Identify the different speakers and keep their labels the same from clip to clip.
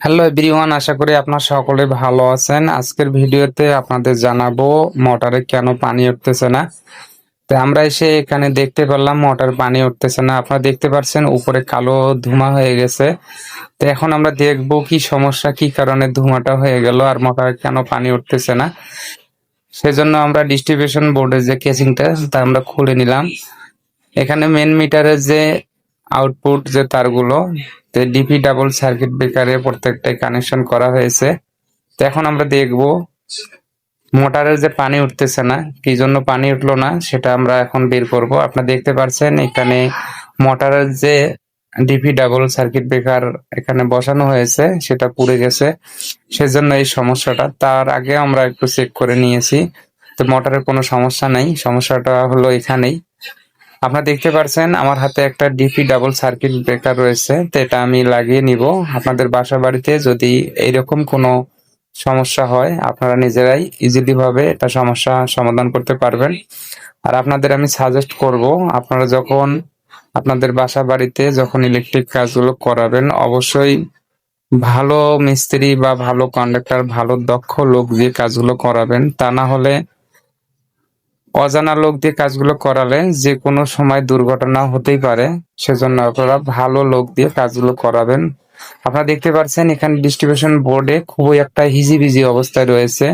Speaker 1: Hello everyone আশা করি আপনার সকলে ভালো আছেন। আজকের ভিডিওতে আপনাদের জানাব, মোটরে কেন পানি উঠতেছে না? তো আমরা এসে এখানে দেখতে পেলাম মোটর পানি উঠতেছে না। আপনারা দেখতে পাচ্ছেন উপরে কালো ধোঁয়া হয়ে গেছে। তো এখন আমরা দেখব কি সমস্যা, কি কারণে ধোঁয়াটা হয়ে গেল আর মোটরে কেন পানি উঠতেছে না। সেজন্য আমরা ডিস্ট্রিবিউশন বোর্ডের যে কেসিংটা তা আমরা খুলে নিলাম। এখানে মেন মিটারের যে আউটপুট যে তারগুলো ডিপি ডাবল সার্কিট ব্রেকারে প্রত্যেকটাই কানেকশন করা হয়েছে। তো এখন আমরা দেখব মোটরের যে পানি উঠতেছে না, কি জন্য পানি উঠল না, সেটা আমরা এখন বের করব। আপনারা দেখতে পাচ্ছেন এখানে মোটরের যে ডিপি ডাবল সার্কিট ব্রেকার এখানে বসানো হয়েছে, সেটা পুড়ে গেছে। সেজন্য এই সমস্যাটা, তার আগে আমরা একটু চেক করে নিয়েছি। তো মোটরের কোনো সমস্যা নেই, সমস্যাটা হলো এখানেই। আপনারা দেখতে পাচ্ছেন আমার হাতে একটা ডিপি ডাবল সার্কিট ব্রেকার রয়েছে, তো এটা আমি লাগিয়ে নিব। আপনাদের বাসা বাড়িতে যদি এইরকম কোনো সমস্যা হয়, আপনারা নিজেরাই ইজিলি ভাবে এটা সমস্যা সমাধান করতে পারবেন। আর আপনাদের আমি সাজেস্ট করব, আপনারা যখন আপনাদের বাসা বাড়িতে যখন ইলেকট্রিক কাজগুলো করাবেন, অবশ্যই ভালো মিস্ত্রি বা ভালো কন্ডাক্টর ভালো দক্ষ লোক দিয়ে কাজগুলো করাবেন। তা না হলে অজানা লোক দিয়ে কাজগুলো করালে যে কোনো সময় দুর্ঘটনা হতেই পারে, সেজন্য আপনারা ভালো লোক দিয়ে কাজগুলো করাবেন। আপনারা দেখতে পাচ্ছেন এখানে ডিস্ট্রিবিউশন বোর্ডে খুবই একটা হিজিবিজি অবস্থায় রয়েছে।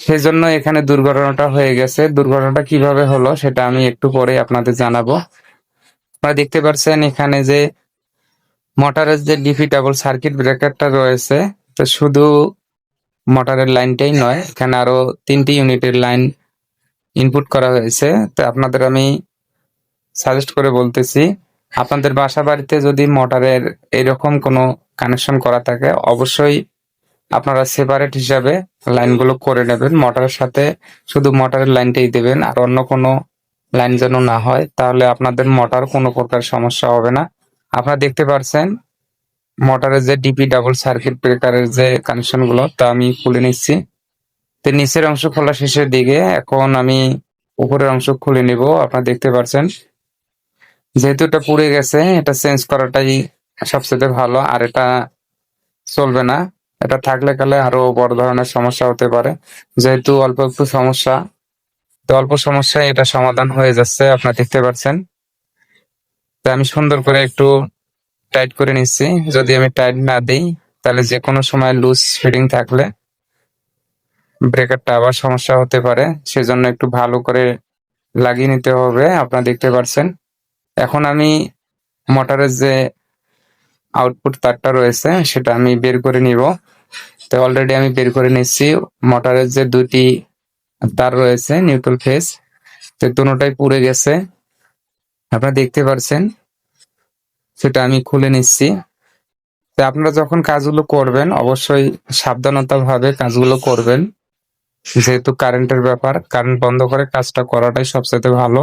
Speaker 1: সেজন্য এখানে দুর্ঘটনাটা হয়ে গেছে। দুর্ঘটনাটা কীভাবে হলো সেটা আমি একটু পরে আপনাদের জানাব। আপনারা দেখতে পাচ্ছেন এখানে যে মোটরের যে ডিফিটেবল সার্কিট ব্রেকারটা রয়েছে, তো শুধু মোটরের লাইনটাই নয়। এখানে আরও তিনটি ইউনিটের লাইন ইনপুট করা হয়েছে। তো আপনাদের আমি সাজেস্ট করে বলতেছি, আপনাদের বাসা বাড়িতে যদি মোটরের এরকম কোনো কানেকশন করা থাকে, অবশ্যই আপনারা সেপারেট হিসাবে লাইনগুলো করে নেবেন। মোটরের সাথে শুধু মোটরের লাইনটাই দেবেন, আর অন্য কোনো লাইন যেন না হয়, তাহলে আপনাদের মোটর কোনো প্রকার সমস্যা হবে না। আপনারা দেখতে পাচ্ছেন মোটরের যে ডিপি ডাবল সার্কিট ব্রেকারের যে কানেকশনগুলো তা আমি খুলে নিচ্ছি। তো নিচের অংশ খোলা শেষের দিকে, এখন আমি উপরের অংশ খুলে নিব, আপনারা দেখতে পাচ্ছেন। যেহেতু এটা পুড়ে গেছে, এটা চেঞ্জ করাটাই সবচেয়ে ভালো, আর এটা চলবে না। এটা থাকলে কালে আরও বড় ধরনের সমস্যা হতে পারে। যেহেতু অল্প একটু সমস্যা, তো অল্প সমস্যায় এটা সমাধান হয়ে যাচ্ছে, আপনারা দেখতে পাচ্ছেন। তো আমি সুন্দর করে একটু টাইট করে নিচ্ছি। যদি আমি টাইট না দিই, তাহলে যে কোনো সময় লুজ ফিটিং থাকলে ব্রেকারটা আবার সমস্যা হতে পারে। সেজন্য একটু ভালো করে লাগিয়ে নিতে হবে, আপনারা দেখতে পাচ্ছেন এখন আমি মোটরের যে আউটপুট তারটা রয়েছে, সেটা আমি বের করে নিব। তো অলরেডি আমি বের করে নিচ্ছি, মোটরের যে দুটি তার রয়েছে নিউট্রাল ফেস তো দুটোটাই পুড়ে গেছে। আপনারা দেখতে পাচ্ছেন সেটা আমি খুলে নিচ্ছি। আপনারা যখন কাজগুলো করবেন, অবশ্যই সাবধানতা ভাবে কাজগুলো করবেন। যেহেতু কারেন্টের ব্যাপার, কারেন্ট বন্ধ করে কাজটা করাটাই সবচেয়ে ভালো।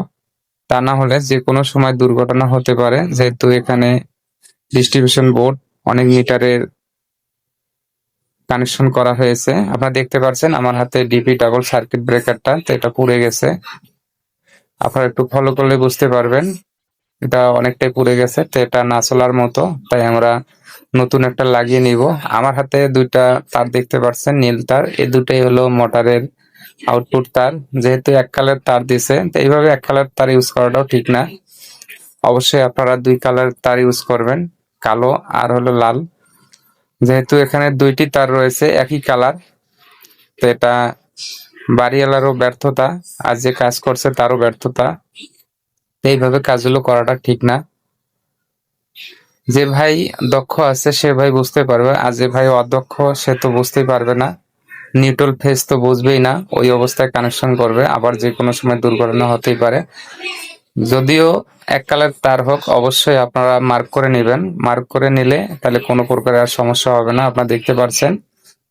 Speaker 1: তা না হলে যে কোনো সময় দুর্ঘটনা হতে পারে। যেহেতু এখানে ডিস্ট্রিবিউশন বোর্ড অনেক মিটারের কানেকশন করা হয়েছে। আপনারা দেখতে পাচ্ছেন আমার হাতে ডিপি ডাবল সার্কিট ব্রেকারটা তো এটা পুড়ে গেছে। আপনারা একটু ফলো করলে বুঝতে পারবেন। এটা অনেকটাই পুড়ে গেছে, তো এটা না চলার মতো, তাই আমরা নতুন একটা লাগিয়ে নিব। আমার হাতে দুইটা তার দেখতে পাচ্ছেন, নীল তার। এই দুটাই হলো মোটরের আউটপুট তার। যেহেতু এক কালার তার দিছে, তো এইভাবে এক কালার তার ইউজ করাটাও ঠিক না। অবশ্যই আপনারা দুই কালার তার ইউজ করবেন, কালো আর হলো লাল। যেহেতু এখানে দুইটি তার রয়েছে, একই কালার তো এটা বাড়িওয়ালারও ব্যর্থতা, আর যে কাজ করছে তারও ব্যর্থতা। এইভাবে কাজগুলো করাটা ঠিক না। যে ভাই দক্ষ আছে, সে ভাই বুঝতে পারবে। আর যে ভাই অদক্ষ, সে তো বুঝতেই পারবে না। নিউট্রাল ফেস তো বুঝবেই না, ওই অবস্থায় কানেকশন করবে। আবার যে কোনো সময় দুর্ঘটনা হতেই পারে। যদিও এক কালার তার হোক, অবশ্যই আপনারা মার্ক করে নেবেন। মার্ক করে নিলে তাহলে কোনো প্রকার আর সমস্যা হবে না। আপনারা দেখতে পাচ্ছেন,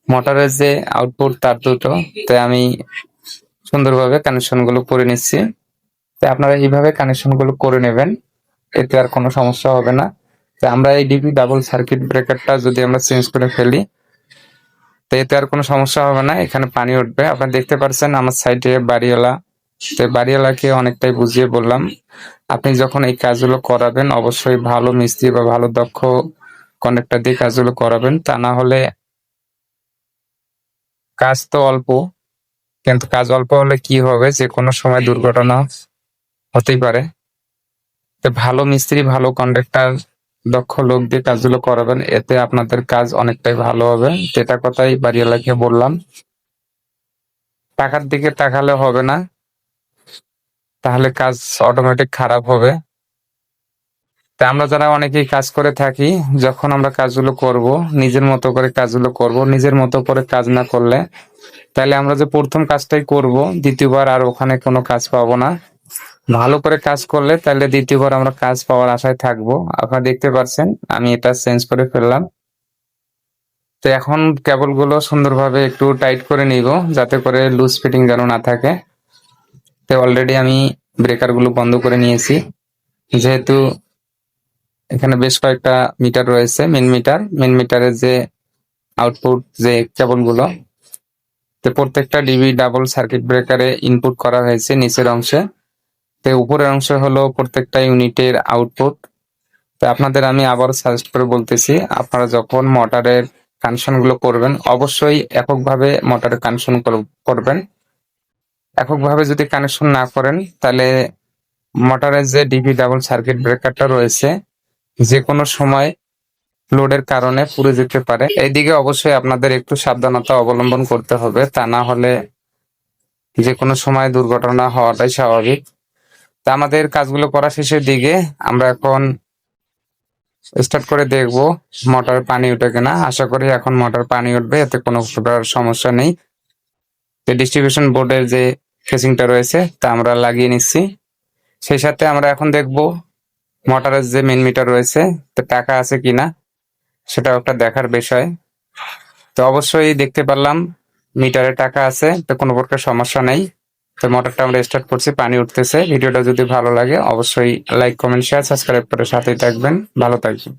Speaker 1: মোটরের যে আউটপুট তার দুটো। তাই আমি সুন্দরভাবে কানেকশনগুলো করে নিচ্ছি। তাই আপনারা এইভাবে কানেকশনগুলো করে নেবেন, এতে আর কোনো সমস্যা হবে না। তো আমরা এই ডিপি ডাবল সার্কিট ব্রেকারটা যদি আমরা চেঞ্জ করে ফেলি, তো এতে আর কোনো সমস্যা হবে না, এখানে পানি উঠবে। আপনারা দেখতে পাচ্ছেন আমার সাইডে বাড়িওয়ালা। তো বাড়িওয়ালাকে অনেকটাই বুঝিয়ে বললাম, আপনি যখন এই কাজগুলো করাবেন, অবশ্যই ভালো মিস্ত্রি বা ভালো দক্ষ কন্ডাক্টর দিয়ে কাজগুলো করাবেন, তা না হলে কাজ তো অল্প, কিন্তু কাজ অল্প হলে কি হবে? যে কোনো সময় দুর্ঘটনা হতেই পারে। তো ভালো মিস্ত্রি, ভালো কন্ডাক্টর দক্ষ লোক দিয়ে কাজগুলো করাবেন, এতে আপনাদের কাজ অনেকটাই ভালো হবে। যেটা কথাই বাড়িওয়ালাকে বললাম, টাকার দিকে তাকালে হবে না, তাহলে কাজ অটোমেটিক খারাপ হবে। তা আমরা যারা অনেকেই কাজ করে থাকি, যখন আমরা কাজগুলো করব, নিজের মতো করে কাজগুলো করব, নিজের মতো করে কাজ না করলে, তাহলে আমরা যে প্রথম কাজটাই করব, দ্বিতীয়বার আর ওখানে কোনো কাজ পাবো না। ভালো করে কাজ করলে তাহলে দ্বিতীয়বার আমরা কাজ পাওয়ার আশায় থাকব। আপনারা দেখতে পাচ্ছেন, আমি এটা চেঞ্জ করে ফেললাম। তো এখন কেবলগুলো সুন্দরভাবে একটু টাইট করে নিব, যাতে করে লুজ ফিটিং যেন না থাকে। তো অলরেডি আমি ব্রেকারগুলো বন্ধ করে নিয়েছি। যেহেতু এখানে বেশ কয়েকটা মিটার রয়েছে মেন মিটার মেন মিটারের যে আউটপুট যে কেবলগুলো তো প্রত্যেকটা ডিবি ডাবল সার্কিট ব্রেকারে ইনপুট করা হয়েছে নিচের অংশে। উপরের অংশ হলো প্রত্যেকটা ইউনিটের আউটপুট তো আপনাদের আমি আবার সাজেস্ট করে বলতেছি, আপনারা যখন মোটরের কানেকশনগুলো করবেন, অবশ্যই এককভাবে মোটরের কানেকশন করবেন। এককভাবে যদি কানেকশন না করেন, তাহলে মোটরের যে ডিভি ডাবল সার্কিট ব্রেকারটা রয়েছে যে কোনো সময় লোডের কারণে পুড়ে যেতে পারে। এইদিকে অবশ্যই আপনাদের একটু সাবধানতা অবলম্বন করতে হবে, তা না হলে যে কোনো সময় দুর্ঘটনা হওয়াটাই স্বাভাবিক। তা আমাদের কাজগুলো করা শেষের দিকে আমরা এখন স্টার্ট করে দেখব মোটর পানি উঠে কিনা। আশা করি এখন মোটর পানি উঠবে, এতে কোনো প্রকার সমস্যা নেই। তো ডিস্ট্রিবিউশন বোর্ডের যে ফেসিংটা রয়েছে, তা আমরা লাগিয়ে নিচ্ছি। সেই সাথে আমরা এখন দেখব মোটরের যে মেন মিটার রয়েছে, তো টাকা আছে কিনা, সেটাও একটা দেখার বিষয়। তো অবশ্যই দেখতে পারলাম মিটারে টাকা আছে, তো কোনো প্রকার সমস্যা নেই। তো মোটরটা আমরা স্টার্ট করছি, পানি উঠতেছে। ভিডিওটা যদি ভালো লাগে, অবশ্যই লাইক কমেন্ট শেয়ার সাবস্ক্রাইব করে সাথেই থাকবেন। ভালো থাকবেন।